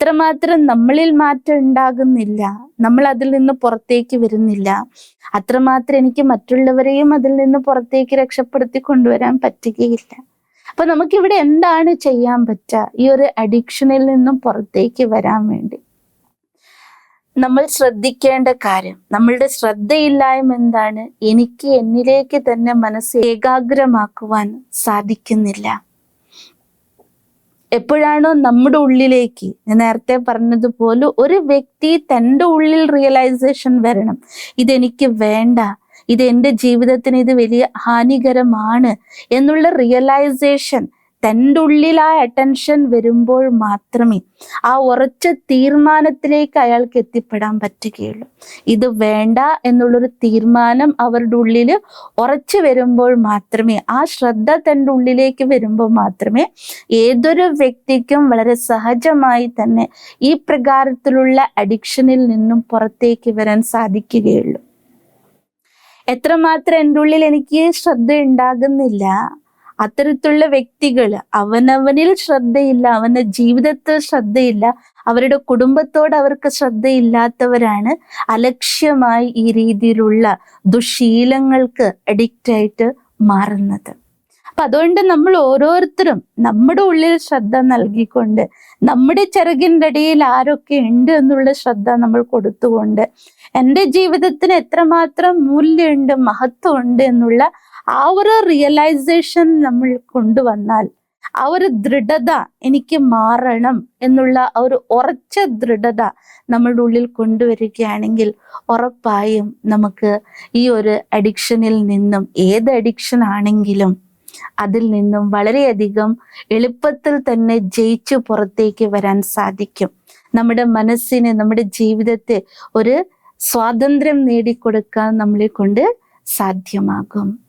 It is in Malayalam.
എത്രമാത്രം നമ്മളിൽ മാറ്റം ഉണ്ടാകുന്നില്ല. നമ്മൾ അതിൽ നിന്ന് പുറത്തേക്ക് വരുന്നില്ല. അത്രമാത്രം എനിക്ക് മറ്റുള്ളവരെയും അതിൽ നിന്ന് പുറത്തേക്ക് രക്ഷപ്പെടുത്തി കൊണ്ടുവരാൻ പറ്റുകയില്ല. അപ്പൊ നമുക്കിവിടെ എന്താണ് ചെയ്യാൻ പറ്റുക? ഈ ഒരു അഡിക്ഷനിൽ നിന്നും പുറത്തേക്ക് വരാൻ വേണ്ടി. നമ്മൾ ശ്രദ്ധിക്കേണ്ട കാര്യം നമ്മളുടെ ശ്രദ്ധയില്ലായ്മ എന്താണ്? എനിക്ക് എന്നിലേക്ക് തന്നെ മനസ്സ് ഏകാഗ്രമാക്കുവാൻ സാധിക്കുന്നില്ല. എപ്പോഴാണോ നമ്മുടെ ഉള്ളിലേക്ക് ഞാൻ നേരത്തെ പറഞ്ഞതുപോലെ ഒരു വ്യക്തി തന്റെ ഉള്ളിൽ റിയലൈസേഷൻ വരണം. ഇതെനിക്ക് വേണ്ട. ഇത് എന്റെ ജീവിതത്തിന് ഇത് വലിയ ഹാനികരമാണ് എന്നുള്ള റിയലൈസേഷൻ തന്റെ ഉള്ളിൽ ആ അറ്റൻഷൻ വരുമ്പോൾ മാത്രമേ ആ ഉറച്ച തീരുമാനത്തിലേക്ക് അയാൾക്ക് എത്തിപ്പെടാൻ പറ്റുകയുള്ളൂ. ഇത് വേണ്ട എന്നുള്ളൊരു തീരുമാനം അവരുടെ ഉള്ളിൽ ഉറച്ചു വരുമ്പോൾ മാത്രമേ ആ ശ്രദ്ധ തന്റെ ഉള്ളിലേക്ക് വരുമ്പോൾ മാത്രമേ ഏതൊരു വ്യക്തിക്കും വളരെ സഹജമായി തന്നെ ഈ പ്രകാരത്തിലുള്ള അഡിക്ഷനിൽ നിന്നും പുറത്തേക്ക് വരാൻ സാധിക്കുകയുള്ളൂ. എത്രമാത്രം എന്റെ ഉള്ളിൽ എനിക്ക് ശ്രദ്ധ ഉണ്ടാകുന്നില്ല അത്തരത്തിലുള്ള വ്യക്തികൾ അവനവനിൽ ശ്രദ്ധയില്ല അവന്റെ ജീവിതത്തിൽ ശ്രദ്ധയില്ല അവരുടെ കുടുംബത്തോട് അവർക്ക് ശ്രദ്ധയില്ലാത്തവരാണ് അലക്ഷ്യമായി ഈ രീതിയിലുള്ള ദുശീലങ്ങൾക്ക് അഡിക്റ്റ് ആയിട്ട് മാറുന്നത്. അപ്പൊ അതുകൊണ്ട് നമ്മൾ ഓരോരുത്തരും നമ്മുടെ ഉള്ളിൽ ശ്രദ്ധ നൽകിക്കൊണ്ട് നമ്മുടെ ചിറകിന്റെ അടിയിൽ ആരൊക്കെ ഉണ്ട് എന്നുള്ള ശ്രദ്ധ നമ്മൾ കൊടുത്തുകൊണ്ട് എന്റെ ജീവിതത്തിന് എത്രമാത്രം മൂല്യമുണ്ട് മഹത്വമുണ്ട് എന്നുള്ള ആ ഒരു റിയലൈസേഷൻ നമ്മൾ കൊണ്ടുവന്നാൽ ആ ഒരു ദൃഢത എനിക്ക് മാറണം എന്നുള്ള ആ ഒരു ഉറച്ച ദൃഢത നമ്മുടെ ഉള്ളിൽ കൊണ്ടുവരികയാണെങ്കിൽ ഉറപ്പായും നമുക്ക് ഈ ഒരു അഡിക്ഷനിൽ നിന്നും ഏത് അഡിക്ഷൻ ആണെങ്കിലും അതിൽ നിന്നും വളരെയധികം എളുപ്പത്തിൽ തന്നെ ജയിച്ചു പുറത്തേക്ക് വരാൻ സാധിക്കും. നമ്മുടെ മനസ്സിന് നമ്മുടെ ജീവിതത്തെ ഒരു സ്വാതന്ത്ര്യം നേടിക്കൊടുക്കാൻ നമ്മളെ കൊണ്ട് സാധ്യമാകും.